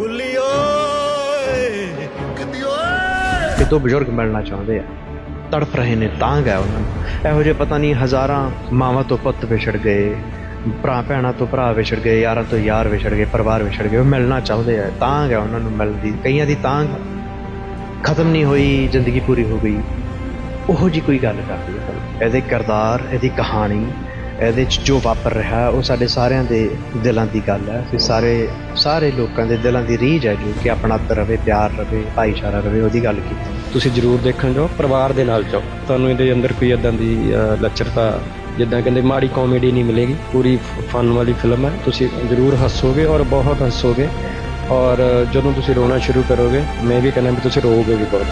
ਗੁੱਲੀ ਓਏ ਕਿੱਦੀ ਓਏ। ਕਿ ਦੋ ਬਜ਼ੁਰਗ ਮਿਲਣਾ ਚਾਹੁੰਦੇ ਆ, ਤੜਫ ਰਹੇ ਨੇ ਤਾਂ ਗਏ ਉਹਨਾਂ ਨੂੰ। ਇਹੋ ਜਿਹੇ ਪਤਾ ਨਹੀਂ ਹਜ਼ਾਰਾਂ ਮਾਵਾਂ ਤੋਂ ਪੁੱਤ ਵਿਛੜ ਗਏ, ਭਰਾ ਭੈਣਾਂ ਤੋਂ ਭਰਾ ਵਿਛੜ ਗਏ, ਯਾਰਾਂ ਤੋਂ ਯਾਰ ਵਿਛੜ ਗਏ, ਪਰਿਵਾਰ ਵਿਛੜ ਗਏ, ਉਹ ਮਿਲਣਾ ਚਾਹੁੰਦੇ ਆ। ਤਾਂ ਗਏ ਉਹਨਾਂ ਨੂੰ ਮਿਲਦੀ ਕਈਆਂ ਦੀ ਤਾਂ ਖਤਮ ਨਹੀਂ ਹੋਈ, ਜ਼ਿੰਦਗੀ ਪੂਰੀ ਹੋ ਗਈ। ਉਹੋ ਜੀ ਕੋਈ ਗੱਲ ਕਰਦੀ ਹੈ ਇਹਦੇ ਕਿਰਦਾਰ ਇਹਦੀ ਕਹਾਣੀ ਇਹਦੇ ਚ ਜੋ ਵਾਪਰ ਰਿਹਾ ਉਹ ਸਾਡੇ ਸਾਰਿਆਂ ਦੇ ਦਿਲਾਂ ਦੀ ਗੱਲ ਹੈ। ਅਸੀਂ ਸਾਰੇ ਸਾਰੇ ਲੋਕਾਂ ਦੇ ਦਿਲਾਂ ਦੀ ਰੀਝ ਹੈ ਜੋ ਕਿ ਆਪਣਾਤ ਰਵੇ ਪਿਆਰ ਰਵੇ ਭਾਈਚਾਰਾ ਰਵੇ ਉਹਦੀ ਗੱਲ ਕੀਤੀ। ਤੁਸੀਂ ਜਰੂਰ ਦੇਖਣ ਜਾਓ ਪਰਿਵਾਰ ਦੇ ਨਾਲ ਜਾਓ। ਤੁਹਾਨੂੰ ਇਹਦੇ ਅੰਦਰ ਕੋਈ ਇਦਾਂ ਦੀ ਅਹ, ਲੱਚਰਤਾ ਜਿੱਦਾਂ ਕਹਿੰਦੇ ਮਾੜੀ ਕਾਮੇਡੀ ਨਹੀਂ ਮਿਲੇਗੀ। ਪੂਰੀ ਫਨ ਵਾਲੀ ਫਿਲਮ ਹੈ। ਤੁਸੀਂ ਜਰੂਰ ਹੱਸੋਗੇ ਔਰ ਬਹੁਤ ਹੱਸੋਗੇ। ਔਰ ਜਦੋਂ ਤੁਸੀਂ ਰੋਣਾ ਸ਼ੁਰੂ ਕਰੋਗੇ ਮੈਂ ਵੀ ਕਹਿੰਦਾ ਵੀ ਤੁਸੀਂ ਰੋਗੇ ਵੀ ਬਹੁਤ।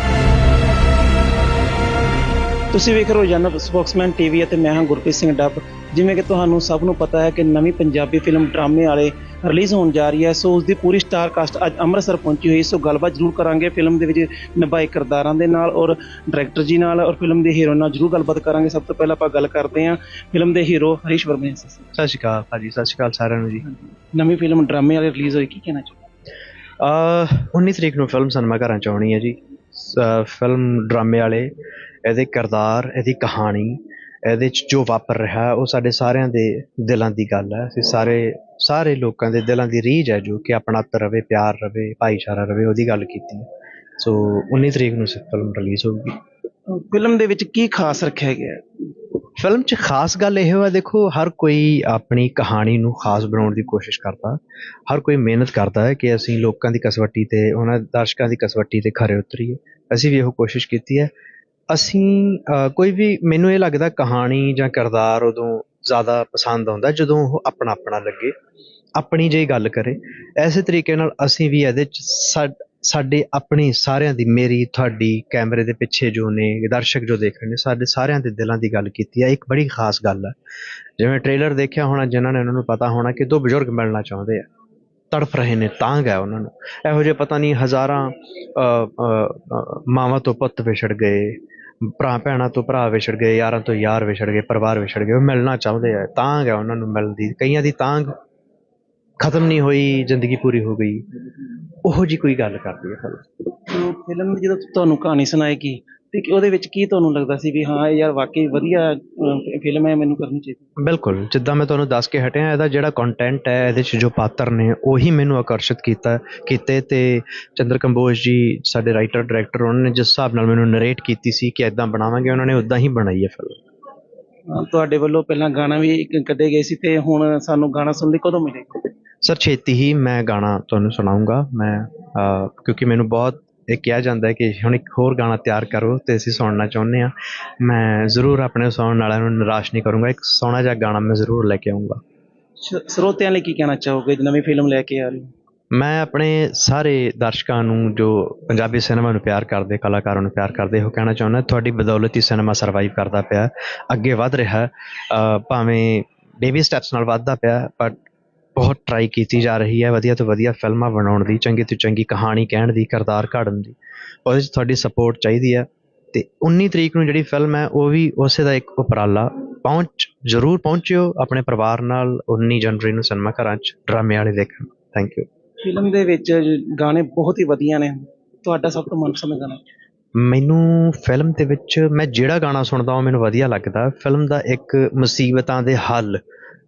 ਤੁਸੀਂ ਵੇਖ ਰਹੇ ਹੋ ਰੋਜ਼ਾਨਾ ਸਪੋਕਸਮੈਨ ਟੀਵੀ ਅਤੇ ਮੈਂ ਹਾਂ ਗੁਰਪ੍ਰੀਤ ਸਿੰਘ ਡੱਬ। ਜਿਵੇਂ ਕਿ ਤੁਹਾਨੂੰ ਸਭ ਨੂੰ ਪਤਾ ਹੈ ਕਿ ਨਵੀਂ ਪੰਜਾਬੀ ਫਿਲਮ ਡਰਾਮੇ ਵਾਲੇ ਰਿਲੀਜ਼ ਹੋਣ ਜਾ ਰਹੀ ਹੈ। ਸੋ ਉਸ ਦੀ ਪੂਰੀ ਸਟਾਰ ਕਾਸਟ ਅੱਜ ਅੰਮ੍ਰਿਤਸਰ ਪਹੁੰਚੀ ਹੋਈ ਸੋ ਗੱਲਬਾਤ ਜ਼ਰੂਰ ਕਰਾਂਗੇ ਫਿਲਮ ਦੇ ਵਿੱਚ ਨਿਭਾਏ ਕਿਰਦਾਰਾਂ ਦੇ ਨਾਲ ਔਰ ਡਾਇਰੈਕਟਰ ਜੀ ਨਾਲ ਔਰ ਫਿਲਮ ਦੇ ਹੀਰੋ ਨਾਲ ਜ਼ਰੂਰ ਗੱਲਬਾਤ ਕਰਾਂਗੇ। ਸਭ ਤੋਂ ਪਹਿਲਾਂ ਆਪਾਂ ਗੱਲ ਕਰਦੇ ਹਾਂ ਫਿਲਮ ਦੇ ਹੀਰੋ ਹਰੀਸ਼ ਵਰਮਾ ਜੀ ਸਤਿ ਸ਼੍ਰੀ ਅਕਾਲ ਭਾਜੀ ਸਤਿ ਸ਼੍ਰੀ ਅਕਾਲ ਸਾਰਿਆਂ ਨੂੰ ਜੀ। ਨਵੀਂ ਫਿਲਮ ਡਰਾਮੇ ਵਾਲੇ ਰਿਲੀਜ਼ ਹੋਈ ਕੀ ਕਹਿਣਾ ਚਾਹੁੰਦੇ ਅਹ 19 ਤਰੀਕ ਨੂੰ ਫਿਲਮ ਸਿਨੇਮਾ ਘਰਾਂ ਚ ਆਉਣੀ ਹੈ ਜੀ। ਫਿਲਮ ਡਰਾਮੇ ਵਾਲੇ ਇਹਦੇ ਕਿਰਦਾਰ ਇਹਦੀ ਕਹਾਣੀ ਇਹਦੇ ਚ ਜੋ ਵਾਪਰ ਰਿਹਾ ਉਹ ਸਾਡੇ ਸਾਰਿਆਂ ਦੇ ਦਿਲਾਂ ਦੀ ਗੱਲ ਹੈ। ਅਸੀਂ ਸਾਰੇ ਸਾਰੇ ਲੋਕਾਂ ਦੇ ਦਿਲਾਂ ਦੀ ਰੀਝ ਹੈ ਜੋ ਕਿ ਆਪਣਾਤ ਰਵੇ ਪਿਆਰ ਰਵੇ ਭਾਈਚਾਰਾ ਰਵੇ ਉਹਦੀ ਗੱਲ ਕੀਤੀ ਸੋ 19 ਤਰੀਕ ਨੂੰ ਫਿਲਮ ਰਿਲੀਜ਼ ਹੋਊਗੀ। ਫਿਲਮ ਦੇ ਵਿੱਚ ਕੀ ਖਾਸ ਰੱਖਿਆ ਗਿਆ? ਹੈ? ਫਿਲਮ 'ਚ ਖਾਸ ਗੱਲ ਇਹ ਹੈ ਦੇਖੋ ਹਰ ਕੋਈ ਆਪਣੀ ਕਹਾਣੀ ਨੂੰ ਖਾਸ ਬਣਾਉਣ ਦੀ ਕੋਸ਼ਿਸ਼ ਕਰਦਾ। ਹਰ ਕੋਈ ਮਿਹਨਤ ਕਰਦਾ ਹੈ ਕਿ ਅਸੀਂ ਲੋਕਾਂ ਦੀ ਕਸਵੱਟੀ ਤੇ ਉਹਨਾਂ ਦਰਸ਼ਕਾਂ ਦੀ ਕਸਵੱਟੀ ਤੇ ਖਰੇ ਉਤਰੀਏ। ਅਸੀਂ ਵੀ ਇਹੋ ਕੋਸ਼ਿਸ਼ ਕੀਤੀ ਹੈ ਅਸੀਂ ਕੋਈ ਵੀ ਮੈਨੂੰ ਇਹ ਲੱਗਦਾ ਕਹਾਣੀ ਜਾਂ ਕਿਰਦਾਰ ਉਦੋਂ ਜ਼ਿਆਦਾ ਪਸੰਦ ਆਉਂਦਾ ਜਦੋਂ ਉਹ ਆਪਣਾ ਆਪਣਾ ਲੱਗੇ, ਆਪਣੀ ਜਿਹੀ ਗੱਲ ਕਰੇ। ਇਸੇ ਤਰੀਕੇ ਨਾਲ ਅਸੀਂ ਵੀ ਇਹਦੇ 'ਚ ਸਾ- ਸਾਡੇ ਆਪਣੀ ਸਾਰਿਆਂ ਦੀ, ਮੇਰੀ, ਤੁਹਾਡੀ, ਕੈਮਰੇ ਦੇ ਪਿੱਛੇ ਜੋ ਨੇ, ਦਰਸ਼ਕ ਜੋ ਦੇਖ ਰਹੇ ਨੇ, ਸਾਡੇ ਸਾਰਿਆਂ ਦੇ ਦਿਲਾਂ ਦੀ ਗੱਲ ਕੀਤੀ ਹੈ ਇੱਕ ਬੜੀ ਖਾਸ ਗੱਲ ਹੈ ਜਿਵੇਂ ਟ੍ਰੇਲਰ ਦੇਖਿਆ ਹੋਣਾ, ਜਿਨ੍ਹਾਂ ਨੇ ਉਹਨਾਂ ਨੂੰ ਪਤਾ ਹੋਣਾ ਕਿ ਦੋ ਬਜ਼ੁਰਗ ਮਿਲਣਾ ਚਾਹੁੰਦੇ ਆ। ਤੜਫ ਰਹੇ ਨੇ ਤਾਂ ਹੈ ਉਹਨਾਂ ਨੂੰ। ਇਹੋ ਜਿਹੇ ਪਤਾ ਨਹੀਂ ਹਜ਼ਾਰਾਂ ਮਾਵਾਂ ਤੋਂ ਪੁੱਤ ਵਿਛੜ ਗਏ, ਭਰਾ, ਭੈਣਾਂ ਤੋਂ ਭਰਾ ਵਿਛੜ ਗਏ, ਯਾਰਾਂ ਤੋਂ ਯਾਰ ਵਿਛੜ ਗਏ, ਪਰਿਵਾਰ ਵਿਛੜ ਗਏ, ਉਹ ਮਿਲਣਾ ਚਾਹੁੰਦੇ ਆ ਤਾਂ ਗਿਆ ਉਹਨਾਂ ਨੂੰ ਮਿਲਣ ਦੀ। ਕਈਆਂ ਦੀ ਤਾਂਗ ਖਤਮ ਨਹੀਂ ਹੋਈ, ਜ਼ਿੰਦਗੀ ਪੂਰੀ ਹੋ ਗਈ। ਉਹੋ ਜੀ ਕੋਈ ਗੱਲ ਕਰਦੀ ਹੈ। ਫਿਲਮ ਫਿਲਮ ਦੀ ਜਦੋਂ ਤੁਹਾਨੂੰ ਕਹਾਣੀ ਸੁਣਾਏਗੀ ਤੇ ਕਿ ਉਹਦੇ ਵਿੱਚ ਕੀ ਤੁਹਾਨੂੰ ਲੱਗਦਾ ਸੀ ਵੀ ਹਾਂ ਯਾਰ ਵਾਕਈ ਵਧੀਆ ਫਿਲਮ ਹੈ ਮੈਨੂੰ ਕਰਨੀ ਚਾਹੀਦੀ ਬਿਲਕੁਲ ਜਿੱਦਾਂ ਮੈਂ ਤੁਹਾਨੂੰ ਦੱਸ ਕੇ ਹਟਿਆ ਇਹਦਾ ਜਿਹੜਾ ਕੰਟੈਂਟ ਹੈ ਇਹਦੇ 'ਚ ਜੋ ਪਾਤਰ ਨੇ ਉਹੀ ਮੈਨੂੰ ਆਕਰਸ਼ਿਤ ਕੀਤਾ ਕੀਤੇ ਤੇ ਚੰਦਰ ਕੰਬੋਜ ਜੀ ਸਾਡੇ ਰਾਈਟਰ ਡਾਇਰੈਕਟਰ ਉਹਨਾਂ ਨੇ ਜਿਸ ਹਿਸਾਬ ਨਾਲ ਮੈਨੂੰ ਨਰੇਟ ਕੀਤੀ ਸੀ ਕਿ ਇਦਾਂ ਬਣਾਵਾਂਗੇ ਉਹਨਾਂ ਨੇ ਉਦਾਂ ਹੀ ਬਣਾਈ ਹੈ ਫਿਲਮ ਅਹ ਤੁਹਾਡੇ ਵੱਲੋਂ ਪਹਿਲਾਂ ਗਾਣਾ ਵੀ ਇੱਕ ਕੱਢੇ ਗਏ ਸੀ ਤੇ ਹੁਣ ਸਾਨੂੰ ਗਾਣਾ ਸੁਣਨ ਲਈ ਕਦੋਂ ਮਿਲੇਗਾ ਸਰ ਛੇਤੀ ਹੀ ਮੈਂ ਗਾਣਾ ਤੁਹਾਨੂੰ ਸੁਣਾਉਂਗਾ ਮੈਂ ਅਹ, ਕਿਉਂਕਿ ਮੈਨੂੰ ਬਹੁਤ ਇਹ ਕਿਹਾ ਜਾਂਦਾ ਹੈ ਕਿ ਹੁਣ ਇੱਕ ਹੋਰ ਗਾਣਾ ਤਿਆਰ ਕਰੋ ਤੇ ਅਸੀਂ ਸੁਣਨਾ ਚਾਹੁੰਦੇ ਆ ਮੈਂ ਜ਼ਰੂਰ ਆਪਣੇ ਸੁਣਨ ਵਾਲਿਆਂ ਨੂੰ ਨਿਰਾਸ਼ ਨਹੀਂ ਕਰੂੰਗਾ। ਇੱਕ ਸੋਹਣਾ ਜਿਹਾ ਗਾਣਾ ਮੈਂ ਜ਼ਰੂਰ ਲੈ ਕੇ ਆਉਂਗਾ ਸਰੋਤਿਆਂ ਲਈ ਕੀ ਕਹਿਣਾ ਚਾਹੋਗੇ? ਨਵੀਂ ਫਿਲਮ ਲੈ ਕੇ ਆ ਰਹੇ ਹੋ। ਮੈਂ ਆਪਣੇ ਸਾਰੇ ਦਰਸ਼ਕਾਂ ਨੂੰ ਜੋ ਪੰਜਾਬੀ ਸਿਨੇਮਾ ਨੂੰ ਪਿਆਰ ਕਰਦੇ ਕਲਾਕਾਰਾਂ ਨੂੰ ਪਿਆਰ ਕਰਦੇ ਉਹ ਕਹਿਣਾ ਚਾਹੁੰਦਾ ਤੁਹਾਡੀ ਬਦੌਲਤ ਹੀ ਸਿਨੇਮਾ ਸਰਵਾਈਵ ਕਰਦਾ ਪਿਆ ਹੈ, ਅੱਗੇ ਵਧ ਰਿਹਾ। ਹੈ। ਭਾਵੇਂ ਬੇਬੀ ਸਟੈਪਸ ਨਾਲ ਵੱਧਦਾ ਪਿਆ ਬਟ ਬਹੁਤ ਟਰਾਈ ਕੀਤੀ ਜਾ ਰਹੀ ਹੈ ਵਧੀਆ ਤੋਂ ਵਧੀਆ ਫਿਲਮਾਂ ਬਣਾਉਣ ਦੀ ਚੰਗੀ ਤੋਂ ਚੰਗੀ ਕਹਾਣੀ ਕਹਿਣ ਦੀ ਕਿਰਦਾਰ ਘੜਨ ਦੀ। ਉਹਦੇ 'ਚ ਤੁਹਾਡੀ ਸਪੋਰਟ ਚਾਹੀਦੀ ਹੈ। ਤੇ 19 ਤਰੀਕ ਨੂੰ ਜਿਹੜੀ ਫਿਲਮ ਹੈ ਉਹ ਵੀ ਉਸੇ ਦਾ ਇੱਕ ਉਪਰਾਲਾ ਪਹੁੰਚ ਜ਼ਰੂਰ ਪਹੁੰਚਿਓ ਆਪਣੇ ਪਰਿਵਾਰ ਨਾਲ 19 ਜਨਵਰੀ ਨੂੰ ਸਿਨੇਮਾ ਘਰਾਂ 'ਚ ਡਰਾਮੇ ਵਾਲੇ ਦੇਖਣ। ਥੈਂਕ ਯੂ ਫਿਲਮ ਦੇ ਵਿੱਚ ਗਾਣੇ ਬਹੁਤ ਹੀ ਵਧੀਆ ਨੇ। ਤੁਹਾਡਾ ਸਭ ਤੋਂ ਮਨਪਸੰਦ ਗਾਣਾ? ਮੈਨੂੰ ਫਿਲਮ ਦੇ ਵਿੱਚ ਮੈਂ ਜਿਹੜਾ ਗਾਣਾ ਸੁਣਦਾ ਉਹ ਮੈਨੂੰ ਵਧੀਆ ਲੱਗਦਾ। ਫਿਲਮ ਦਾ ਇੱਕ ਮੁਸੀਬਤਾਂ ਦੇ ਹੱਲ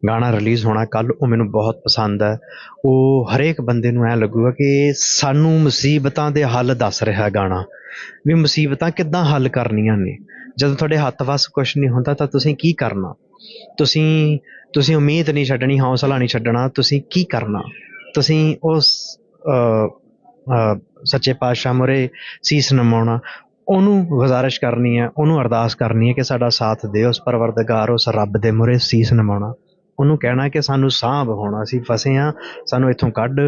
ਗਾਣਾ ਰਿਲੀਜ਼ ਹੋਣਾ ਕੱਲ, ਉਹ ਮੈਨੂੰ ਬਹੁਤ ਪਸੰਦ ਹੈ। ਉਹ ਹਰੇਕ ਬੰਦੇ ਨੂੰ ਐ ਲੱਗੂਗਾ ਕਿ ਸਾਨੂੰ ਮੁਸੀਬਤਾਂ ਦੇ ਹੱਲ ਦੱਸ ਰਿਹਾ ਗਾਣਾ। ਵੀ ਮੁਸੀਬਤਾਂ ਕਿੱਦਾਂ ਹੱਲ ਕਰਨੀਆਂ ਨੇ? ਜਦੋਂ ਤੁਹਾਡੇ ਹੱਥ ਵੱਸ ਕੁਝ ਨਹੀਂ ਹੁੰਦਾ ਤਾਂ ਤੁਸੀਂ ਕੀ ਕਰਨਾ? ਤੁਸੀਂ ਤੁਸੀਂ ਉਮੀਦ ਨਹੀਂ ਛੱਡਣੀ, ਹੌਸਲਾ ਨਹੀਂ ਛੱਡਣਾ, ਤੁਸੀਂ ਕੀ ਕਰਨਾ? ਤੁਸੀਂ ਉਸ ਸੱਚੇ ਪਾਤਸ਼ਾਹ ਮੁਰੇ ਸੀਸ ਨਮਾਉਣਾ, ਉਹਨੂੰ ਗੁਜ਼ਾਰਿਸ਼ ਕਰਨੀ ਹੈ, ਉਹਨੂੰ ਅਰਦਾਸ ਕਰਨੀ ਹੈ ਕਿ ਸਾਡਾ ਸਾਥ ਦੇ, ਉਸ ਪਰਵਰਦਗਾਰ, ਉਸ ਰੱਬ ਦੇ ਮੁਰੇ ਸੀਸ ਨਮਾਉਣਾ। ਉਹਨੂੰ ਕਹਿਣਾ ਕਿ ਸਾਨੂੰ ਸਾਂਭ ਹੋਣਾ ਅਸੀਂ ਫਸੇ ਆ ਸਾਨੂੰ ਇੱਥੋਂ ਕੱਢ।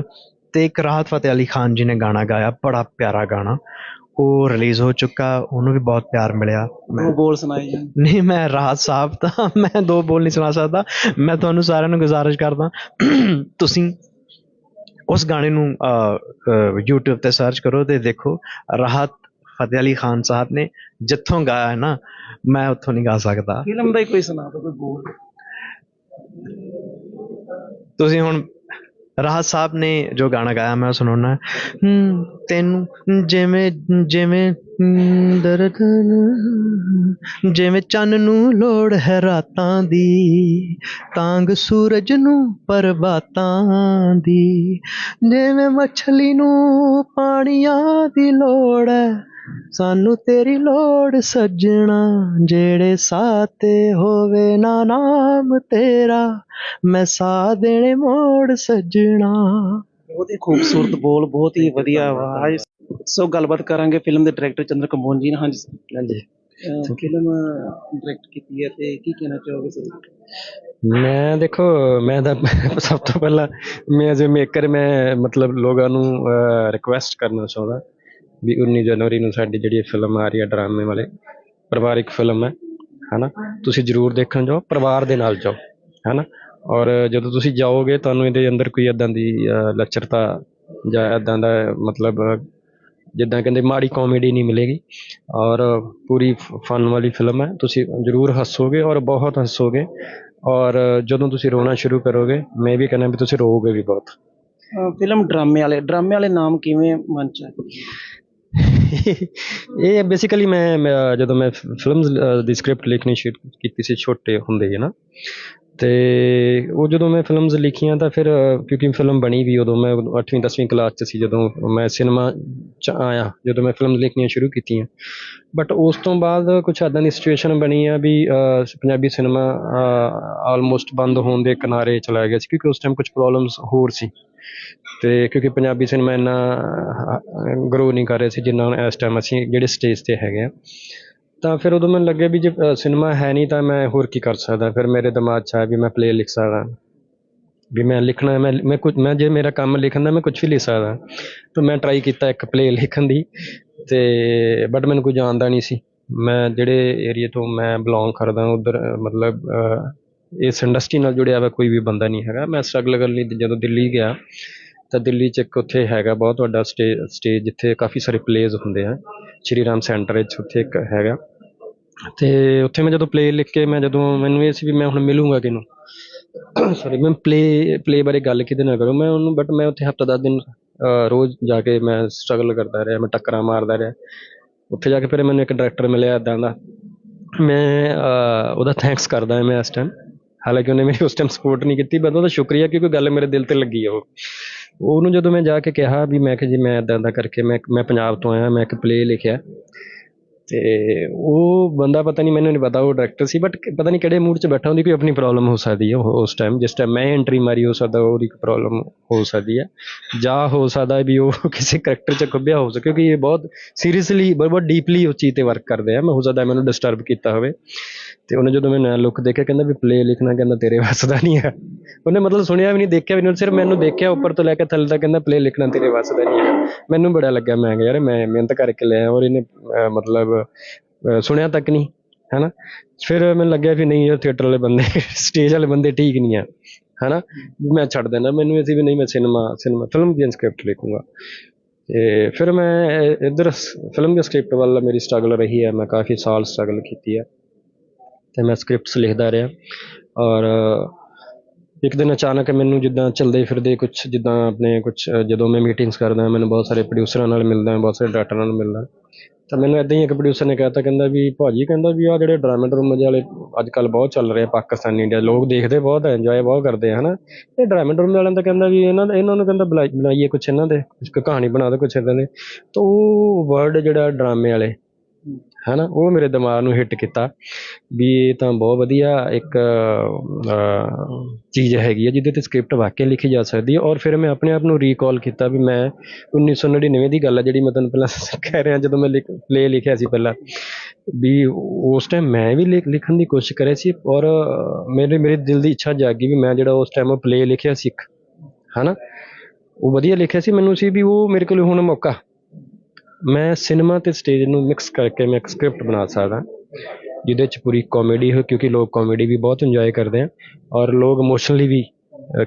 ਤੇ ਇੱਕ ਰਾਹਤ ਫਤਿਹ ਅਲੀ ਖਾਨ ਜੀ ਨੇ ਗਾਣਾ ਗਾਇਆ ਬੜਾ ਪਿਆਰਾ ਗਾਣਾ। ਉਹ ਰਿਲੀਜ਼ ਹੋ ਚੁੱਕਾ ਉਹਨੂੰ ਵੀ ਬਹੁਤ ਪਿਆਰ ਮਿਲਿਆ। ਮੈਂ ਉਹ ਬੋਲ ਸੁਣਾਏ ਜਾਣ ਨਹੀਂ ਮੈਂ ਰਾਹਤ ਸਾਹਿਬ ਤਾਂ ਮੈਂ ਦੋ ਬੋਲ ਨਹੀਂ ਸੁਣਾ ਸਕਦਾ। ਮੈਂ ਤੁਹਾਨੂੰ ਸਾਰਿਆਂ ਨੂੰ ਗੁਜ਼ਾਰਿਸ਼ ਕਰਦਾ। ਤੁਸੀਂ ਉਸ ਗਾਣੇ ਨੂੰ YouTube ਤੇ ਸਰਚ ਕਰੋ ਤੇ ਦੇਖੋ। ਰਾਹਤ ਫਤਿਹ ਅਲੀ ਖਾਨ ਸਾਹਿਬ ਨੇ ਜਿੱਥੋਂ ਗਾਇਆ ਹੈ ਨਾ ਮੈਂ ਉੱਥੋਂ ਨਹੀਂ ਗਾ ਸਕਦਾ। ਫਿਲਮ ਦਾ ਹੀ ਕੋਈ ਸੁਣਾ ਦਿਓ ਕੋਈ ਬੋਲ। ਤੁਸੀਂ ਹੁਣ ਰਾਹਤ ਸਾਹਿਬ ਨੇ ਜੋ ਗਾਣਾ ਗਾਇਆ ਮੈਂ ਸੁਣਾਉਣਾ ਹਮ, ਤੈਨੂੰ ਜਿਵੇਂ ਜਿਵੇਂ ਹਮ, ਜਿਵੇਂ ਚੰਨ ਨੂੰ ਲੋੜ ਹੈ ਰਾਤਾਂ ਦੀ ਤਾਂਗ ਸੂਰਜ ਨੂੰ ਪਰਬਾਤਾਂ ਦੀ ਜਿਵੇਂ ਮੱਛਲੀ ਨੂੰ ਪਾਣੀਆਂ ਦੀ ਲੋੜ ਹੈ। ਸਾਨੂੰ ਤੇਰੀ ਲੋੜ ਸੱਜਣਾ ਜਿਹੜੇ ਸਾਹ ਤੇ ਹੋਵੇ ਨਾ ਨਾਮ ਤੇਰਾ ਮੈਂ ਸਾਹ ਦੇਣੇ ਮੋੜ ਸੱਜਣਾ। ਬਹੁਤ ਹੀ ਖੂਬਸੂਰਤ ਬੋਲ ਬਹੁਤ ਹੀ ਵਧੀਆ ਆਵਾਜ਼। ਸੋ ਗੱਲਬਾਤ ਕਰਾਂਗੇ ਫਿਲਮ ਦੇ ਡਾਇਰੈਕਟਰ ਚੰਦਰ ਕੰਬੋਜ ਜੀ ਨਾਲ। ਹਾਂਜੀ। ਹਾਂਜੀ। ਫਿਲਮ ਡਾਇਰੈਕਟ ਕੀਤੀ ਹੈ ਤੇ ਕੀ ਕਹਿਣਾ ਚਾਹੋਗੇ ਸਰ? ਮੈਂ ਦੇਖੋ ਮੈਂ ਤਾਂ ਸਭ ਤੋਂ ਪਹਿਲਾਂ ਮੈਂ ਐਜ਼ ਮੇਕਰ ਮੈਂ ਮਤਲਬ ਲੋਕਾਂ ਨੂੰ ਰਿਕੁਐਸਟ ਕਰਨਾ ਚਾਹੁੰਦਾ। ਵੀ 19 ਜਨਵਰੀ ਨੂੰ ਸਾਡੀ ਜਿਹੜੀ ਫਿਲਮ ਆ ਰਹੀ ਹੈ ਡਰਾਮੇ ਵਾਲੇ ਪਰਿਵਾਰਿਕ ਫਿਲਮ ਹੈ ਹਨਾ? ਤੁਸੀਂ ਜਰੂਰ ਦੇਖਣ ਜਾਓ ਪਰਿਵਾਰ ਦੇ ਨਾਲ ਜਾਓ ਹਨਾ? ਔਰ ਜਦੋਂ ਤੁਸੀਂ ਜਾਓਗੇ ਤੁਹਾਨੂੰ ਇਹਦੇ ਅੰਦਰ ਕੋਈ ਇਦਾਂ ਦੀ ਅਹ, ਲੱਚਰਤਾ ਜਾਂ ਇਦਾਂ ਦਾ ਮਤਲਬ ਜਿੱਦਾਂ ਕਹਿੰਦੇ ਮਾੜੀ ਕਾਮੇਡੀ ਨਹੀਂ ਮਿਲੇਗੀ। ਔਰ ਪੂਰੀ ਫਨ ਵਾਲੀ ਫਿਲਮ ਹੈ ਤੁਸੀਂ ਜਰੂਰ ਹੱਸੋਗੇ ਔਰ ਬਹੁਤ ਹੱਸੋਗੇ। ਔਰ ਜਦੋਂ ਤੁਸੀਂ ਰੋਣਾ ਸ਼ੁਰੂ ਕਰੋਗੇ ਮੈਂ ਵੀ ਕਹਿੰਦਾ ਵੀ ਤੁਸੀਂ ਰੋਵੋਗੇ ਵੀ ਬਹੁਤ। ਫਿਲਮ ਡਰਾਮੇ ਵਾਲੇ ਡਰਾਮੇ ਵਾਲੇ ਨਾਮ ਕਿਵੇਂ ਮਨ ਚ ਇਹ ਬੇਸਿਕਲੀ ਮੈਂ ਮੈਂ, ਜਦੋਂ ਮੈਂ ਫਿਲਮਸ ਦੀ ਸਕ੍ਰਿਪਟ ਲਿਖਣੀ ਸ਼ੁਰੂ ਕੀਤੀ ਸੀ ਛੋਟੇ ਹੁੰਦੇ ਹੀ ਨਾ, ਤੇ ਉਹ ਜਦੋਂ ਮੈਂ ਫਿਲਮਸ ਲਿਖੀਆਂ ਤਾਂ ਫਿਰ, ਕਿਉਂਕਿ ਫਿਲਮ ਬਣੀ ਵੀ ਉਦੋਂ ਮੈਂ 8ਵੀਂ 10ਵੀਂ ਕਲਾਸ 'ਚ ਸੀ ਜਦੋਂ ਮੈਂ ਸਿਨੇਮਾ 'ਚ ਆਇਆ, ਜਦੋਂ ਮੈਂ ਫਿਲਮਸ ਲਿਖਣੀਆਂ ਸ਼ੁਰੂ ਕੀਤੀਆਂ। ਬਟ ਉਸ ਤੋਂ ਬਾਅਦ ਕੁਝ ਇੱਦਾਂ ਦੀ ਸਿਚੁਏਸ਼ਨ ਬਣੀ ਆ ਵੀ ਪੰਜਾਬੀ ਸਿਨੇਮਾ ਆਲਮੋਸਟ ਬੰਦ ਹੋਣ ਦੇ ਕਿਨਾਰੇ ਚਲਾ ਗਿਆ ਸੀ, ਕਿਉਂਕਿ ਉਸ ਟਾਈਮ ਕੁਝ ਪ੍ਰੋਬਲਮਸ ਹੋਰ ਸੀ। ਤੇ ਕਿਉਂਕਿ ਪੰਜਾਬੀ ਸਿਨੇਮਾ ਇੰਨਾ ਗਰੋ ਨਹੀਂ ਕਰ ਰਿਹਾ ਸੀ ਜਿੰਨਾ ਹੁਣ ਇਸ ਟਾਈਮ ਅਸੀਂ ਜਿਹੜੇ ਸਟੇਜ ਤੇ ਹੈਗੇ ਆ। ਤਾਂ ਫਿਰ ਉਦੋਂ ਮੈਨੂੰ ਲੱਗਿਆ ਵੀ ਜੇ ਸਿਨੇਮਾ ਹੈ ਨਹੀਂ ਤਾਂ ਮੈਂ ਹੋਰ ਕੀ ਕਰ ਸਕਦਾ। ਫਿਰ ਮੇਰੇ ਦਿਮਾਗ 'ਚ ਆਇਆ ਵੀ ਮੈਂ ਪਲੇ ਲਿਖ ਸਕਦਾ। ਵੀ ਮੈਂ ਲਿਖਣਾ, ਮੈਂ ਮੈਂ ਕੁਝ ਮੈਂ ਜੇ ਮੇਰਾ ਕੰਮ ਲਿਖਣ ਦਾ ਮੈਂ ਕੁਝ ਵੀ ਲਿਖ ਸਕਦਾ। ਤਾਂ ਮੈਂ ਟਰਾਈ ਕੀਤਾ ਇੱਕ ਪਲੇ ਲਿਖਣ ਦੀ। ਤੇ ਬਟ ਮੈਨੂੰ ਕੋਈ ਜਾਣਦਾ ਨਹੀਂ ਸੀ। ਮੈਂ ਜਿਹੜੇ ਏਰੀਆ ਤੋਂ ਮੈਂ ਬਿਲੋਂਗ ਕਰਦਾ, ਉਧਰ ਮਤਲਬ ਇਸ ਇੰਡਸਟਰੀ ਨਾਲ ਜੁੜਿਆ ਹੋਇਆ ਕੋਈ ਵੀ ਬੰਦਾ ਨਹੀਂ ਹੈਗਾ। ਮੈਂ ਸਟਰਗਲ ਕਰਨ ਲਈ ਜਦੋਂ ਦਿੱਲੀ ਗਿਆ, ਤਾਂ ਦਿੱਲੀ 'ਚ ਇੱਕ ਉੱਥੇ ਹੈਗਾ ਬਹੁਤ ਵੱਡਾ ਸਟੇ, ਸਟੇਜ ਜਿੱਥੇ ਕਾਫੀ ਸਾਰੇ ਪਲੇਜ਼ ਹੁੰਦੇ ਆ। ਸ਼੍ਰੀ ਰਾਮ ਸੈਂਟਰ ਵਿੱਚ ਉੱਥੇ ਇੱਕ ਹੈਗਾ। ਤੇ ਉੱਥੇ ਮੈਂ ਜਦੋਂ ਪਲੇ ਲਿਖ ਕੇ ਮੈਂ ਜਦੋਂ, ਮੈਨੂੰ ਇਹ ਸੀ ਵੀ ਮੈਂ ਹੁਣ ਮਿਲੂੰਗਾ ਕਿਹਨੂੰ? ਸੌਰੀ ਮੈਂ ਪਲੇ ਪਲੇ ਬਾਰੇ ਗੱਲ ਕਿਹਦੇ ਨਾਲ ਕਰੂੰ? ਮੈਂ ਉਹਨੂੰ ਬਟ ਮੈਂ ਉੱਥੇ ਹਫਤਾ ਦਸ ਦਿਨ ਰੋਜ਼ ਜਾ ਕੇ ਮੈਂ ਸਟਰਗਲ ਕਰਦਾ ਰਿਹਾ, ਮੈਂ ਟੱਕਰਾਂ ਮਾਰਦਾ ਰਿਹਾ। ਉੱਥੇ ਜਾ ਕੇ ਫਿਰ ਮੈਨੂੰ ਇੱਕ ਡਾਇਰੈਕਟਰ ਮਿਲਿਆ ਇਦਾਂ ਦਾ। ਮੈਂ ਉਹਦਾ ਥੈਂਕਸ ਕਰਦਾ ਮੈਂ ਇਸ ਟਾਈਮ ਹਾਲਾਂਕਿ ਉਹਨੇ ਮੇਰੀ ਉਸ ਟਾਈਮ ਸਪੋਰਟ ਨਹੀਂ ਕੀਤੀ ਬਟ ਉਹਦਾ ਸ਼ੁਕਰੀਆ ਕਿਉਂਕਿ ਗੱਲ ਮੇਰੇ ਦਿਲ ਤੇ ਲੱਗੀ ਆ ਉਹ। ਉਹਨੂੰ ਜਦੋਂ ਮੈਂ ਜਾ ਕੇ ਕਿਹਾ ਵੀ ਮੈਂ ਕਿਹਾ ਜੀ ਮੈਂ ਇਦਾਂ ਦਾ ਕਰਕੇ ਮੈਂ ਮੈਂ ਪੰਜਾਬ ਤੋਂ ਆਇਆ, ਮੈਂ ਇੱਕ ਪਲੇ ਲਿਖਿਆ। ਤੇ ਉਹ ਬੰਦਾ ਪਤਾ ਨਹੀਂ, ਮੈਨੂੰ ਨਹੀਂ ਪਤਾ, ਉਹ ਡਾਇਰੈਕਟਰ ਸੀ ਬਟ ਪਤਾ ਨਹੀਂ ਕਿਹੜੇ ਮੂਡ 'ਚ ਬੈਠਾ ਹੁੰਦੀ ਕੋਈ ਆਪਣੀ ਪ੍ਰੋਬਲਮ ਹੋ ਸਕਦੀ ਹੈ ਉਸ ਟਾਈਮ ਜਿਸ ਟਾਈਮ ਮੈਂ ਐਂਟਰੀ ਮਾਰੀ, ਹੋ ਸਕਦਾ ਉਹਦੀ ਪ੍ਰੋਬਲਮ ਹੋ ਸਕਦੀ ਹੈ, ਜਾਂ ਹੋ ਸਕਦਾ ਵੀ ਉਹ ਕਿਸੇ ਕਰੈਕਟਰ 'ਚ ਖੁੱਬਿਆ ਹੋ ਸਕੇ, ਕਿਉਂਕਿ ਇਹ ਬਹੁਤ ਸੀਰੀਅਸਲੀ ਬਹੁਤ ਡੀਪਲੀ ਉਸ ਚੀਜ਼ ਤੇ ਵਰਕ ਕਰਦੇ ਆ। ਮੈਂ, ਹੋ ਸਕਦਾ ਮੈਨੂੰ ਡਿਸਟਰਬ ਕੀਤਾ ਹੋਵੇ। ਤੇ ਉਹਨੇ ਜਦੋਂ ਮੈਨੂੰ ਲੁੱਕ ਦੇਖਿਆ, ਕਹਿੰਦਾ ਵੀ ਪਲੇ ਲਿਖਣਾ, ਕਹਿੰਦਾ ਤੇਰੇ ਵੱਸ ਦਾ ਨਹੀਂ ਹੈ ਉਹਨੇ ਮਤਲਬ ਸੁਣਿਆ ਵੀ ਨਹੀਂ, ਦੇਖਿਆ ਵੀ ਨਹੀਂ, ਸਿਰਫ ਮੈਨੂੰ ਦੇਖਿਆ ਉੱਪਰ ਤੋਂ ਲੈ ਕੇ ਥੱਲੇ ਤੱਕ, ਕਹਿੰਦਾ ਪਲੇ ਲਿਖਣਾ ਤੇਰੇ ਵੱਸ ਦਾ ਨਹੀਂ ਹੈ ਮੈਨੂੰ ਬੜਾ ਲੱਗਾ ਮੈਂ ਕਿਹਾ ਯਾਰ, ਮੈਂ ਮਿਹਨਤ ਕਰਕੇ ਲਿਆ, ਔਰ ਇਹਨੇ ਮਤਲਬ ਸੁਣਿਆ ਤੱਕ ਨਹੀਂ, ਹੈਨਾ? ਫਿਰ ਮੈਨੂੰ ਲੱਗਿਆ ਵੀ ਨਹੀਂ ਯਾਰ ਥੀਏਟਰ ਵਾਲੇ ਬੰਦੇ ਸਟੇਜ ਵਾਲੇ ਬੰਦੇ ਠੀਕ ਨਹੀਂ ਆ, ਹੈਨਾ? ਮੈਂ ਛੱਡ ਦੇਣਾ ਮੈਨੂੰ ਇਹ ਸੀ ਵੀ ਨਹੀਂ ਮੈਂ ਸਿਨੇਮਾ ਸਿਨੇਮਾ ਫਿਲਮ ਦੀ ਸਕ੍ਰਿਪਟ ਲਿਖੂੰਗਾ ਤੇ ਫਿਰ ਮੈਂ ਇ- ਫਿਲਮ ਦੀ ਸਕ੍ਰਿਪਟ ਵੱਲ ਮੇਰੀ ਸਟਰਗਲ ਰਹੀ ਹੈ, ਮੈਂ ਕਾਫੀ ਸਾਲ ਸਟਰਗਲ ਕੀਤੀ ਹੈ। ਤੇ ਮੈਂ ਸਕ੍ਰਿਪਟਸ ਲਿਖਦਾ ਰਿਹਾ ਔਰ ਇੱਕ ਦਿਨ ਅਚਾਨਕ ਮੈਨੂੰ ਜਿੱਦਾਂ ਚਲਦੇ ਫਿਰਦੇ ਕੁਝ ਜਿੱਦਾਂ ਆਪਣੇ ਕੁਝ ਜਦੋਂ ਮੈਂ ਮੀਟਿੰਗਸ ਕਰਦਾ, ਮੈਨੂੰ ਬਹੁਤ ਸਾਰੇ ਪ੍ਰੋਡਿਊਸਰਾਂ ਨਾਲ ਮਿਲਦਾ, ਬਹੁਤ ਸਾਰੇ ਡਾਇਰੈਕਟਰਾਂ ਨਾਲ ਮਿਲਦਾ। ਤਾਂ ਮੈਨੂੰ ਇਦਾਂ ਹੀ ਇੱਕ ਪ੍ਰੋਡਿਊਸਰ ਨੇ ਕਹਿਤਾ, ਕਹਿੰਦਾ ਵੀ ਭਾਜੀ, ਕਹਿੰਦਾ ਵੀ ਆ ਜਿਹੜੇ ਡਰਾਮੇ ਡਰੂਮੇ ਵਾਲੇ ਅੱਜ ਕੱਲ ਬਹੁਤ ਚੱਲ ਰਹੇ ਆ ਪਾਕਿਸਤਾਨੀ ਇੰਡੀਆ ਲੋਕ ਦੇਖਦੇ ਬਹੁਤ ਇੰਜੋਏ ਬਹੁਤ ਕਰਦੇ ਆ, ਹਨਾ? ਇਹ ਡਰਾਮੇ ਡਰੂਮੇ ਵਾਲਿਆਂ ਦਾ ਕਹਿੰਦਾ ਵੀ ਇਹਨਾਂ ਇਹਨਾਂ ਨੂੰ ਕਹਿੰਦਾ ਬੁਲਾਈ- ਬਣਾਈਏ ਕੁਛ ਇਹਨਾਂ ਦੇ ਕੁਛ ਕਹਾਣੀ ਬਣਾ ਦੇ ਕੁਛ ਇਦਾਂ ਦੇ। ਤਾਂ ਉਹ ਵਰਡ ਜਿਹੜਾ ਡਰਾਮੇ ਵਾਲੇ ਹਨਾ, ਉਹ ਮੇਰੇ ਦਿਮਾਗ ਨੂੰ ਹਿੱਟ ਕੀਤਾ ਵੀ ਇਹ ਤਾਂ ਬਹੁਤ ਵਧੀਆ ਇੱਕ ਚੀਜ਼ ਹੈਗੀ ਹੈ ਜਿਹਦੇ ਤੇ ਸਕ੍ਰਿਪਟ ਵਾਕਿਆ ਲਿਖੀ ਜਾ ਸਕਦੀ ਹੈ ਔਰ ਫਿਰ ਮੈਂ ਆਪਣੇ ਆਪ ਨੂੰ ਰੀਕਾਲ ਕੀਤਾ ਵੀ ਮੈਂ 1999 ਦੀ ਗੱਲ ਹੈ ਜਿਹੜੀ ਮੈਂ ਤੁਹਾਨੂੰ ਪਹਿਲਾਂ ਕਹਿ ਰਿਹਾ ਜਦੋਂ ਮੈਂ ਪਲੇ ਲਿਖਿਆ ਸੀ ਪਹਿਲਾਂ। ਵੀ ਉਸ ਟਾਈਮ ਮੈਂ ਵੀ ਲਿਖ- ਲਿਖਣ ਦੀ ਕੋਸ਼ਿਸ਼ ਕਰਿਆ ਸੀ ਔਰ ਮੇਰੇ ਮੇਰੇ ਦਿਲ ਦੀ ਇੱਛਾ ਜਾਗੀ ਵੀ ਮੈਂ ਜਿਹੜਾ ਉਸ ਟਾਈਮ ਉਹ ਪਲੇ ਲਿਖਿਆ ਸੀ ਇੱਕ ਹਨਾ। ਉਹ ਵਧੀਆ ਲਿਖਿਆ ਸੀ, ਮੈਨੂੰ ਸੀ ਵੀ ਉਹ ਮੇਰੇ ਕੋਲ ਹੁਣ ਮੌਕਾ ਮੈਂ ਸਿਨੇਮਾ ਅਤੇ ਸਟੇਜ ਨੂੰ ਮਿਕਸ ਕਰਕੇ ਮੈਂ ਇੱਕ ਸਕ੍ਰਿਪਟ ਬਣਾ ਸਕਦਾ, ਜਿਹਦੇ ਚ ਪੂਰੀ ਕਾਮੇਡੀ ਹੋ, ਕਿਉਂਕਿ ਲੋਕ ਕਾਮੇਡੀ ਵੀ ਬਹੁਤ ਇੰਜੋਏ ਕਰਦੇ ਆ, ਔਰ ਲੋਕ ਇਮੋਸ਼ਨਲੀ ਵੀ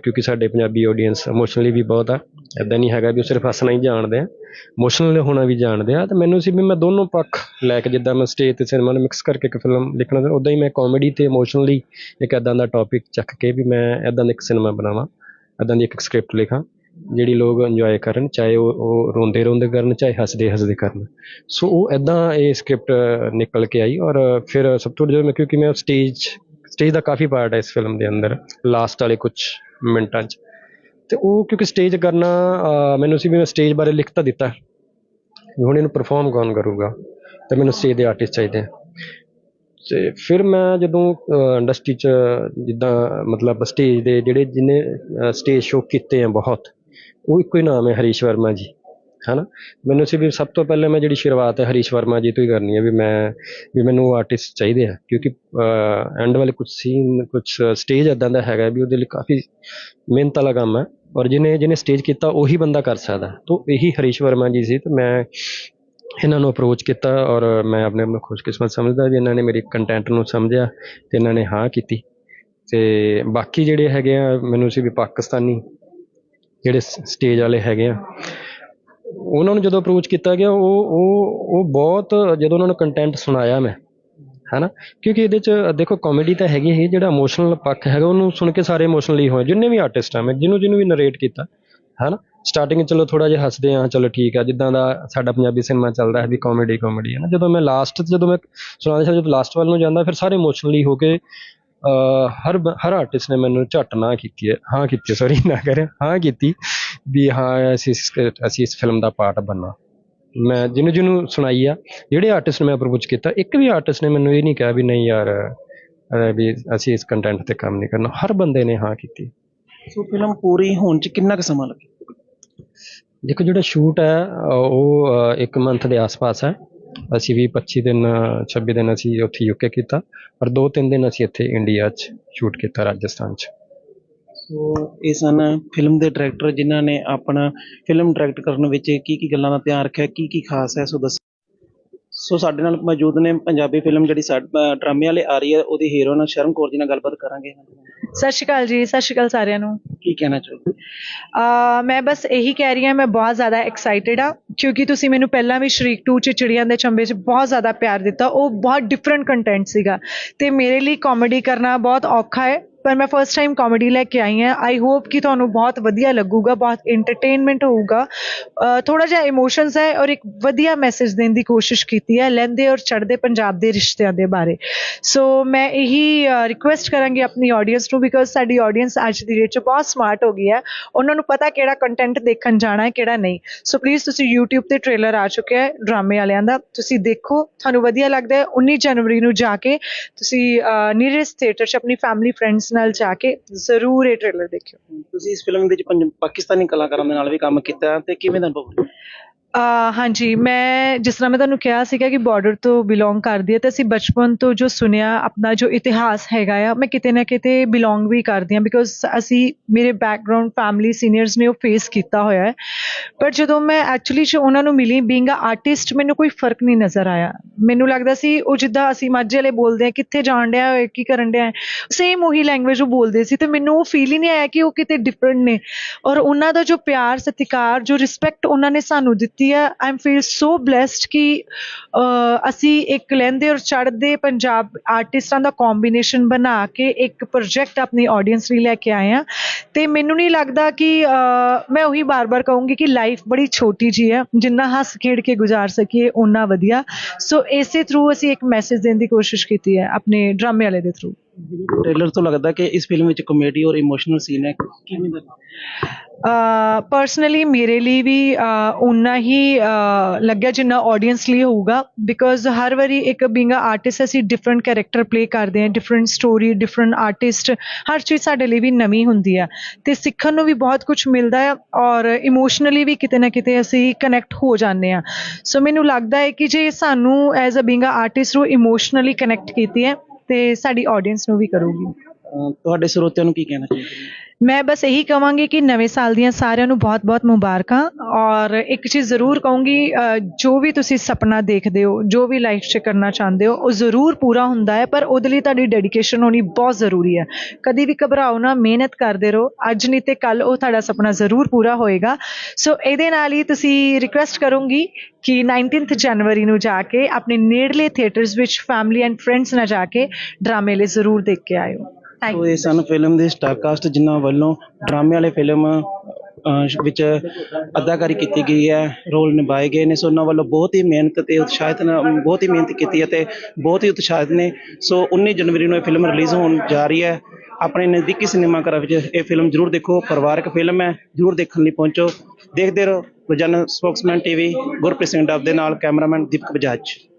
ਕਿਉਂਕਿ ਸਾਡੇ ਪੰਜਾਬੀ ਆਡੀਅנס ਇਮੋਸ਼ਨਲੀ ਵੀ ਬਹੁਤ ਆ ਇਦਾਂ ਨਹੀਂ ਹੈਗਾ ਵੀ ਉਹ ਸਿਰਫ ਹੱਸਣਾ ਹੀ ਜਾਣਦੇ ਆ ਇਮੋਸ਼ਨਲ ਹੋਣਾ ਵੀ ਜਾਣਦੇ ਆ, ਤੇ ਮੈਨੂੰ ਸੀ ਵੀ ਮੈਂ ਦੋਨੋਂ ਪੱਖ ਲੈ ਕੇ ਜਿੱਦਾਂ ਮੈਂ ਸਟੇਜ ਤੇ ਸਿਨੇਮਾ ਨੂੰ ਮਿਕਸ ਕਰਕੇ ਇੱਕ ਫਿਲਮ ਲਿਖਣਾ ਉਦਾਂ ਹੀ ਮੈਂ ਕਾਮੇਡੀ ਤੇ ਇਮੋਸ਼ਨਲੀ ਇੱਕ ਇਦਾਂ ਦਾ ਟੌਪਿਕ ਚੱਕ ਕੇ ਵੀ ਮੈਂ ਇਦਾਂ ਦਾ ਇੱਕ ਸਿਨੇਮਾ ਬਣਾਵਾਂ ਇੱਦਾਂ ਦੀ ਇੱਕ ਸਕ੍ਰਿਪਟ ਲਿਖਾਂ ਜਿਹੜੀ ਲੋਕ ਇੰਜੋਏ ਕਰਨ, ਚਾਹੇ ਉਹ ਉਹ ਰੋਂਦੇ ਰੋਂਦੇ ਕਰਨ, ਚਾਹੇ ਹੱਸਦੇ ਹੱਸਦੇ ਕਰਨ। ਸੋ ਉਹ ਐਦਾਂ ਇਹ ਸਕ੍ਰਿਪਟ ਨਿਕਲ ਕੇ ਆਈ ਔਰ ਫਿਰ ਸਭ ਤੋਂ ਜਦੋਂ ਮੈਂ ਕਿਉਂਕਿ ਮੈਂ ਸਟੇਜ ਸਟੇਜ ਦਾ ਕਾਫੀ ਪਾਰਟ ਹੈ ਇਸ ਫਿਲਮ ਦੇ ਅੰਦਰ ਲਾਸਟ ਵਾਲੇ ਕੁਝ ਮਿੰਟਾਂ 'ਚ। ਤੇ ਉਹ ਕਿਉਂਕਿ ਸਟੇਜ ਕਰਨਾ ਮੈਨੂੰ ਸੀ ਵੀ ਮੈਂ ਸਟੇਜ ਬਾਰੇ ਲਿਖ ਤਾਂ ਦਿੱਤਾ। ਵੀ ਹੁਣ ਇਹਨੂੰ ਪਰਫਾਰਮ ਕੌਣ ਕਰੂਗਾ? ਤੇ ਮੈਨੂੰ ਸਟੇਜ ਦੇ ਆਰਟਿਸਟ ਚਾਹੀਦੇ ਆ। ਤੇ ਫਿਰ ਮੈਂ ਜਦੋਂ ਇੰਡਸਟਰੀ 'ਚ ਜਿੱਦਾਂ ਮਤਲਬ ਸਟੇਜ ਦੇ ਜਿਹੜੇ ਜਿਹਨੇ ਸਟੇਜ ਸ਼ੋਅ ਕੀਤੇ ਆ ਬਹੁਤ ਉਹ ਇੱਕੋ ਹੀ ਨਾਮ ਹੈ ਹਰੀਸ਼ ਵਰਮਾ ਜੀ, ਹਨਾ? ਮੈਨੂੰ ਸੀ ਵੀ ਸਭ ਤੋਂ ਪਹਿਲਾਂ ਮੈਂ ਜਿਹੜੀ ਸ਼ੁਰੂਆਤ ਹੈ ਹਰੀਸ਼ ਵਰਮਾ ਜੀ ਤੋਂ ਹੀ ਕਰਨੀ ਹੈ ਵੀ ਮੈਂ, ਵੀ ਮੈਨੂੰ ਆਰਟਿਸਟ ਚਾਹੀਦੇ ਆ, ਕਿਉਂਕਿ ਐਂਡ ਵਾਲੇ ਕੁਝ ਸੀਨ ਕੁਝ ਸਟੇਜ ਇਦਾਂ ਦਾ ਹੈਗਾ ਵੀ ਉਹਦੇ ਲਈ ਕਾਫੀ ਮਿਹਨਤ ਵਾਲਾ ਕੰਮ ਹੈ ਔਰ ਜਿਹਨੇ ਜਿਹਨੇ ਸਟੇਜ ਕੀਤਾ ਉਹੀ ਬੰਦਾ ਕਰ ਸਕਦਾ। ਤਾਂ ਇਹੀ ਹਰੀਸ਼ ਵਰਮਾ ਜੀ ਸੀ ਤੇ ਮੈਂ ਇਹਨਾਂ ਨੂੰ ਅਪਰੋਚ ਕੀਤਾ ਔਰ ਮੈਂ ਆਪਣੇ ਆਪ ਨੂੰ ਖੁਸ਼ਕਿਸਮਤ ਸਮਝਦਾ ਵੀ ਇਹਨਾਂ ਨੇ ਮੇਰੇ ਕੰਟੈਂਟ ਨੂੰ ਸਮਝਿਆ ਤੇ ਇਹਨਾਂ ਨੇ ਹਾਂ ਕੀਤੀ। ਤੇ ਬਾਕੀ ਜਿਹੜੇ ਹੈਗੇ ਆ, ਮੈਨੂੰ ਸੀ ਵੀ ਪਾਕਿਸਤਾਨੀ ਜਿਹੜੇ ਸਟੇਜ ਵਾਲੇ ਹੈਗੇ ਆ। ਉਹਨਾਂ ਨੂੰ ਜਦੋਂ ਅਪਰੋਚ ਕੀਤਾ ਗਿਆ, ਉਹ ਉਹ ਉਹ ਬਹੁਤ ਜਦੋਂ ਉਹਨਾਂ ਨੂੰ ਕੰਟੈਂਟ ਸੁਣਾਇਆ ਮੈਂ, ਹੈਨਾ? ਕਿਉਂਕਿ ਇਹਦੇ ਚ, ਦੇਖੋ ਕਾਮੇਡੀ ਤਾਂ ਹੈਗੀ ਹੀ, ਜਿਹੜਾ ਇਮੋਸ਼ਨਲ ਪੱਖ ਹੈਗਾ, ਉਹਨੂੰ ਸੁਣ ਕੇ ਸਾਰੇ ਇਮੋਸ਼ਨਲੀ ਹੋਏ, ਜਿੰਨੇ ਵੀ ਆਰਟਿਸਟ ਆ, ਮੈਂ ਜਿਹਨੂੰ ਜਿਹਨੂੰ ਵੀ ਨਰੇਟ ਕੀਤਾ, ਹੈਨਾ? ਸਟਾਰਟਿੰਗ ਚਲੋ ਥੋੜਾ ਜਿਹਾ ਹੱਸਦੇ ਆ, ਚਲੋ ਠੀਕ ਆ, ਜਿੱਦਾਂ ਦਾ ਸਾਡਾ ਪੰਜਾਬੀ ਸਿਨੇਮਾ ਚੱਲਦਾ ਹੈ ਵੀ ਕਾਮੇਡੀ ਕਾਮੇਡੀ ਹੈ ਨਾ ਜਦੋਂ ਮੈਂ ਲਾਸਟ ਜਦੋਂ ਮੈਂ ਸੁਣਾਉਂਦਾ ਸੀ, ਜਦੋਂ ਲਾਸਟ ਵੱਲ ਨੂੰ ਜਾਂਦਾ, ਫਿਰ ਸਾਰੇ ਇਮੋਸ਼ਨਲੀ ਹੋ ਕੇ ਹਰ ਬ- ਹਰ ਆਰਟਿਸਟ ਨੇ ਮੈਨੂੰ ਝੱਟ ਨਾ ਕੀਤੀ ਹੈ। ਹਾਂ ਕੀਤੀ ਸੌਰੀ ਨਾ ਕਰਿਆ ਹਾਂ ਕੀਤੀ ਵੀ ਹਾਂ ਅਸੀਂ ਇਸ- ਅਸੀਂ ਇਸ ਫਿਲਮ ਦਾ ਪਾਰਟ ਬਣਨਾ। ਮੈਂ ਜਿਹਨੂੰ ਜਿਹਨੂੰ ਸੁਣਾਈ ਆ ਜਿਹੜੇ ਆਰਟਿਸਟ ਨੇ ਮੈਂ ਅਪਰੋਚ ਕੀਤਾ ਇੱਕ ਵੀ ਆਰਟਿਸਟ ਨੇ ਮੈਨੂੰ ਇਹ ਨਹੀਂ ਕਿਹਾ ਵੀ ਨਹੀਂ ਯਾਰ ਅਹ ਵੀ ਅਸੀਂ ਇਸ ਕੰਟੈਂਟ ਤੇ ਕੰਮ ਨਹੀਂ ਕਰਨਾ। ਹਰ ਬੰਦੇ ਨੇ ਹਾਂ ਕੀਤੀ। ਸੋ ਫਿਲਮ ਪੂਰੀ ਹੋਣ 'ਚ ਕਿੰਨਾ ਕੁ ਸਮਾਂ ਲੱਗਿਆ ਦੇਖੋ ਜਿਹੜਾ ਸ਼ੂਟ ਹੈ ਅਹ ਉਹ ਅਹ ਇੱਕ ਮੰਥ ਦੇ ਆਸ-ਪਾਸ ਹੈ। ਅਸੀਂ ਵੀ 25 ਦਿਨ ਅਹ 26 ਦਿਨ ਅਸੀਂ ਉੱਥੇ ਯੂਕੇ ਕੀਤਾ, ਪਰ 2-3 ਦਿਨ ਅਸੀਂ ਇੱਥੇ ਇੰਡੀਆ 'ਚ ਸ਼ੂਟ ਕੀਤਾ ਰਾਜਸਥਾਨ 'ਚ। ਸੋ ਇਹ ਸਨ ਫਿਲਮ ਦੇ ਡਾਇਰੈਕਟਰ ਜਿਨ੍ਹਾਂ ਨੇ ਆਪਣਾ ਫਿਲਮ ਡਾਇਰੈਕਟ ਕਰਨ ਵਿੱਚ ਕੀ ਕੀ ਗੱਲਾਂ ਦਾ ਧਿਆਨ ਰੱਖਿਆ, ਕੀ ਕੀ ਖਾਸ ਹੈ, ਸੋ ਦੱਸ। ਸੋ ਸਾਡੇ ਨਾਲ ਮੌਜੂਦ ਨੇ ਪੰਜਾਬੀ ਫਿਲਮ ਜਿਹੜੀ ਡਰਾਮੇ ਵਾਲੇ ਆ ਰਹੀ ਹੈ ਉਹਦੀ ਹੀਰੋਇਨ ਸ਼ਰਮ ਕੌਰ ਜੀ ਨਾਲ ਗੱਲਬਾਤ ਕਰਾਂਗੇ। ਸਤਿ ਸ਼੍ਰੀ ਅਕਾਲ ਜੀ ਸਤਿ ਸ਼੍ਰੀ ਅਕਾਲ ਸਾਰਿਆਂ ਨੂੰ। ਕੀ ਕਹਿਣਾ ਚਾਹੋਗੇ? ਅਹ ਮੈਂ ਬਸ ਇਹੀ ਕਹਿ ਰਹੀ ਹਾਂ ਮੈਂ ਬਹੁਤ ਜ਼ਿਆਦਾ ਐਕਸਾਈਟਿਡ ਆ ਕਿਉਂਕਿ ਤੁਸੀਂ ਮੈਨੂੰ ਪਹਿਲਾਂ ਵੀ ਸ਼ਰੀਕ 2 ਚ ਚਿੜੀਆਂ ਦੇ ਚੰਬੇ 'ਚ ਬਹੁਤ ਜ਼ਿਆਦਾ ਪਿਆਰ ਦਿੱਤਾ। ਉਹ ਬਹੁਤ ਡਿਫਰੈਂਟ ਕੰਟੈਂਟ ਸੀਗਾ। ਤੇ ਮੇਰੇ ਲਈ ਕਾਮੇਡੀ ਕਰਨਾ ਬਹੁਤ ਔਖਾ ਹੈ। ਪਰ ਮੈਂ ਫਸਟ ਟਾਈਮ ਕਾਮੇਡੀ ਲੈ ਕੇ ਆਈ ਹਾਂ। ਆਈ ਹੋਪ ਕਿ ਤੁਹਾਨੂੰ ਬਹੁਤ ਵਧੀਆ ਲੱਗੂਗਾ, ਬਹੁਤ ਇੰਟਰਟੇਨਮੈਂਟ ਹੋਊਗਾ। ਥੋੜ੍ਹਾ ਜਿਹਾ ਇਮੋਸ਼ਨਸ ਹੈ ਔਰ ਇੱਕ ਵਧੀਆ ਮੈਸੇਜ ਦੇਣ ਦੀ ਕੋਸ਼ਿਸ਼ ਕੀਤੀ ਹੈ ਲੈਂਦੇ ਔਰ ਚੜ੍ਹਦੇ ਪੰਜਾਬ ਦੇ ਰਿਸ਼ਤਿਆਂ ਦੇ ਬਾਰੇ। ਸੋ ਮੈਂ ਇਹੀ ਰਿਕੁਐਸਟ ਕਰਾਂਗੀ ਆਪਣੀ ਆਡੀਅנס ਨੂੰ ਬਿਕੋਜ਼ ਸਾਡੀ ਆਡੀਅנס ਅੱਜ ਦੀ ਡੇਟ 'ਚ ਬਹੁਤ ਸਮਾਰਟ ਹੋ ਗਈ ਹੈ। ਉਹਨਾਂ ਨੂੰ ਪਤਾ ਕਿਹੜਾ ਕੰਟੈਂਟ ਦੇਖਣ ਜਾਣਾ ਹੈ, ਕਿਹੜਾ ਨਹੀਂ। ਸੋ ਪਲੀਜ਼ ਤੁਸੀਂ YouTube ਤੇ ਟ੍ਰੇਲਰ ਆ ਚੁੱਕਿਆ ਹੈ ਡਰਾਮੇ ਵਾਲਿਆਂ ਦਾ। ਤੁਸੀਂ ਦੇਖੋ, ਤੁਹਾਨੂੰ ਵਧੀਆ ਲੱਗਦਾ ਹੈ। 19 ਜਨਵਰੀ ਨੂੰ ਜਾ ਕੇ ਤੁਸੀਂ ਨੀਅਰੈਸਟ ਥੀਏਟਰ 'ਚ ਆਪਣੀ ਫੈਮਿਲੀ ਫਰੈਂਡਸ ਨਾਲ ਜਾ ਕੇ ਜ਼ਰੂਰ ਇਹ ਟ੍ਰੇਲਰ ਦੇਖਿਓ ਤੁਸੀਂ ਇਸ ਫਿਲਮ ਵਿੱਚ ਪੰਜ- ਪਾਕਿਸਤਾਨੀ ਕਲਾਕਾਰਾਂ ਦੇ ਨਾਲ ਵੀ ਕੰਮ ਕੀਤਾ ਤੇ ਕਿਵੇਂ ਦਾ ਅਨੁਭਵ ਰਿਹਾ? ਹਾਂਜੀ, ਮੈਂ ਜਿਸ ਤਰ੍ਹਾਂ ਮੈਂ ਤੁਹਾਨੂੰ ਕਿਹਾ ਸੀਗਾ ਕਿ ਬਾਰਡਰ ਤੋਂ ਬਿਲੋਂਗ ਕਰਦੀ ਹਾਂ ਤੇ ਅਸੀਂ ਬਚਪਨ ਤੋਂ ਜੋ ਸੁਣਿਆ, ਆਪਣਾ ਜੋ ਇਤਿਹਾਸ ਹੈਗਾ ਆ, ਮੈਂ ਕਿਤੇ ਨਾ ਕਿਤੇ ਬਿਲੋਂਗ ਵੀ ਕਰਦੀ ਹਾਂ ਬਿਕੋਜ਼ ਅਸੀਂ, ਮੇਰੇ ਬੈਕਗ੍ਰਾਉਂਡ ਫੈਮਿਲੀ ਸੀਨੀਅਰਸ ਨੇ ਉਹ ਫੇਸ ਕੀਤਾ ਹੋਇਆ ਹੈ। ਪਰ ਜਦੋਂ ਮੈਂ ਐਕਚੁਅਲੀ ਚ ਉਹਨਾਂ ਨੂੰ ਮਿਲੀ ਬੀਇੰਗ ਅ ਆਰਟਿਸਟ ਮੈਨੂੰ ਕੋਈ ਫ਼ਰਕ ਨਹੀਂ ਨਜ਼ਰ ਆਇਆ। ਮੈਨੂੰ ਲੱਗਦਾ ਸੀ, ਉਹ ਜਿੱਦਾਂ ਅਸੀਂ ਮਾਝੇ ਵਾਲੇ ਬੋਲਦੇ ਆ ਕਿੱਥੇ ਜਾਣ ਡਿਆ ਹੋਏ ਕੀ ਕਰਨ ਡਿਆ ਸੇਮ ਉਹੀ ਲੈਂਗੁਏਜ ਉਹ ਬੋਲਦੇ ਸੀ ਤੇ ਮੈਨੂੰ ਉਹ ਫੀਲ ਹੀ ਨਹੀਂ ਆਇਆ ਕਿ ਉਹ ਕਿਤੇ ਡਿਫਰੈਂਟ ਨੇ। ਔਰ ਉਹਨਾਂ ਦਾ ਜੋ ਪਿਆਰ, ਸਤਿਕਾਰ, ਜੋ ਰਿਸਪੈਕਟ ਉਹਨਾਂ ਨੇ ਸਾਨੂੰ ਦਿੱਤੀ ਹੈ I am feel so blessed ਕਿ ਅਸੀਂ ਇੱਕ ਲਹਿੰਦੇ ਔਰ ਚੜ੍ਹਦੇ ਪੰਜਾਬ ਆਰਟਿਸਟਾਂ ਦਾ ਕੰਬੀਨੇਸ਼ਨ ਬਣਾ ਕੇ ਇੱਕ ਪ੍ਰੋਜੈਕਟ ਆਪਣੀ ਆਡੀਅנס ਲਈ ਲੈ ਕੇ ਆਏ ਆ। ਤੇ ਮੈਨੂੰ ਨਹੀਂ ਲੱਗਦਾ ਕਿ ਮੈਂ ਉਹੀ ਬਾਰ-ਬਾਰ ਕਹੂੰਗੀ ਕਿ ਲਾਈਫ ਬੜੀ ਛੋਟੀ ਜੀ ਹੈ ਜਿੰਨਾ ਹੱਸ ਖੇਡ ਕੇ ਗੁਜ਼ਾਰ ਸਕੀਏ, ਓਨਾ ਵਧੀਆ। ਸੋ ਇਸੇ ਥਰੂ ਅਸੀਂ ਇੱਕ ਮੈਸੇਜ ਦੇਣ ਦੀ ਕੋਸ਼ਿਸ਼ ਕੀਤੀ ਹੈ ਆਪਣੇ ਡਰਾਮੇ ਵਾਲੇ ਦੇ ਥਰੂ ਟ੍ਰੇਲਰ ਤੋਂ ਲੱਗਦਾ ਕਿ ਇਸ ਫਿਲਮ ਵਿੱਚ ਕਾਮੇਡੀ ਔਰ ਇਮੋਸ਼ਨਲ ਸੀਨ ਹੈ। ਕਿਵੇਂ ਦਾ? ਪਰਸਨਲੀ ਮੇਰੇ ਲਈ ਵੀ ਉਨਾ ਹੀ ਲੱਗਿਆ ਜਿੰਨਾ ਆਡੀਅੰਸ ਲਈ ਹੋਊਗਾ ਬਿਕੋਜ਼ ਹਰ ਵਾਰੀ ਇੱਕ ਬੀਂਗ ਅ ਆਰਟਿਸਟ ਅਸੀਂ ਡਿਫਰੈਂਟ ਕੈਰੈਕਟਰ ਪਲੇ ਕਰਦੇ ਹਾਂ ਡਿਫਰੈਂਟ ਸਟੋਰੀ ਡਿਫਰੈਂਟ ਆਰਟਿਸਟ ਹਰ ਚੀਜ਼ ਸਾਡੇ ਲਈ ਵੀ ਨਵੀਂ ਹੁੰਦੀ ਆ। ਅਤੇ ਸਿੱਖਣ ਨੂੰ ਵੀ ਬਹੁਤ ਕੁਝ ਮਿਲਦਾ ਆ, ਔਰ ਇਮੋਸ਼ਨਲੀ ਵੀ ਕਿਤੇ ਨਾ ਕਿਤੇ ਅਸੀਂ ਕਨੈਕਟ ਹੋ ਜਾਂਦੇ ਹਾਂ। ਸੋ ਮੈਨੂੰ ਲੱਗਦਾ ਹੈ ਕਿ ਜੇ ਸਾਨੂੰ as a being a artist ਨੂੰ ਇਮੋਸ਼ਨਲੀ ਕਨੈਕਟ ਕੀਤੀ ਹੈ, ਤੇ ਸਾਡੀ ਆਡੀਅנס ਨੂੰ ਵੀ ਕਰੂਗੀ। ਤੁਹਾਡੇ ਸਰੋਤਿਆਂ ਨੂੰ ਕੀ ਕਹਿਣਾ ਚਾਹੀਦਾ ਮੈਂ ਬਸ ਇਹੀ ਕਹਾਂਗੀ ਕਿ ਨਵੇਂ ਸਾਲ ਦੀਆਂ ਸਾਰਿਆਂ ਨੂੰ ਬਹੁਤ-ਬਹੁਤ ਮੁਬਾਰਕਾਂ ਔਰ ਇੱਕ ਚੀਜ਼ ਜ਼ਰੂਰ ਕਹੂੰਗੀ ਜੋ ਵੀ ਤੁਸੀਂ ਸੁਪਨਾ ਦੇਖਦੇ ਹੋ, ਜੋ ਵੀ ਲਾਈਫ 'ਚ ਕਰਨਾ ਚਾਹੁੰਦੇ ਹੋ, ਉਹ ਜ਼ਰੂਰ ਪੂਰਾ ਹੁੰਦਾ ਹੈ, ਪਰ ਉਹਦੇ ਲਈ ਤੁਹਾਡੀ ਡੈਡੀਕੇਸ਼ਨ ਹੋਣੀ ਬਹੁਤ ਜ਼ਰੂਰੀ ਹੈ। ਕਦੀ ਵੀ ਘਬਰਾਓ ਨਾ, ਮਿਹਨਤ ਕਰਦੇ ਰਹੋ, ਅੱਜ ਨਹੀਂ ਤੇ ਕੱਲ ਉਹ ਤੁਹਾਡਾ ਸੁਪਨਾ ਜ਼ਰੂਰ ਪੂਰਾ ਹੋਏਗਾ। ਸੋ ਇਹਦੇ ਨਾਲ ਹੀ ਤੁਸੀਂ ਰਿਕੁਐਸਟ ਕਰੂੰਗੀ ਕਿ 19th ਜਨਵਰੀ ਨੂੰ ਜਾ ਕੇ ਆਪਣੇ ਨੇੜਲੇ ਥੀਏਟਰਸ ਵਿੱਚ ਫੈਮਿਲੀ ਐਂਡ ਫਰੈਂਡਸ ਨਾਲ ਜਾ ਕੇ ਡਰਾਮੇ ਲਈ ਜ਼ਰੂਰ ਦੇਖ ਕੇ ਆਇਓ। ਸੋ ਇਹ ਸਨ ਫਿਲਮ ਦੇ ਸਟਾਰ ਕਾਸਟ ਜਿਨ੍ਹਾਂ ਵੱਲੋਂ ਡਰਾਮੇ ਵਾਲੇ ਫਿਲਮ ਵਿੱਚ ਅਦਾਕਾਰੀ ਕੀਤੀ ਗਈ ਹੈ ਰੋਲ ਨਿਭਾਏ ਗਏ ਨੇ। ਸੋ ਉਹਨਾਂ ਵੱਲੋਂ ਬਹੁਤ ਹੀ ਮਿਹਨਤ ਤੇ ਉਤਸ਼ਾਹਿਤ ਨਾਲ ਬਹੁਤ ਹੀ ਮਿਹਨਤ ਕੀਤੀ ਹੈ ਤੇ ਬਹੁਤ ਹੀ ਉਤਸ਼ਾਹਿਤ ਨੇ। ਸੋ 19 ਜਨਵਰੀ ਨੂੰ ਇਹ ਫਿਲਮ ਰਿਲੀਜ਼ ਹੋਣ ਜਾ ਰਹੀ ਹੈ। ਆਪਣੇ ਨਜ਼ਦੀਕੀ ਸਿਨੇਮਾ ਘਰਾਂ ਵਿੱਚ ਇਹ ਫਿਲਮ ਜ਼ਰੂਰ ਦੇਖੋ। ਪਰਿਵਾਰਕ ਫਿਲਮ ਹੈ ਜ਼ਰੂਰ ਦੇਖਣ ਲਈ ਪਹੁੰਚੋ। ਦੇਖਦੇ ਰਹੋ ਰੋਜ਼ਾਨਾ ਸਪੋਕਸਮੈਨ ਟੀਵੀ ਗੁਰਪ੍ਰੀਤ ਸਿੰਘ ਡੱਬ ਦੇ ਨਾਲ ਕੈਮਰਾਮੈਨ ਦੀਪਕ ਬਜਾਜ।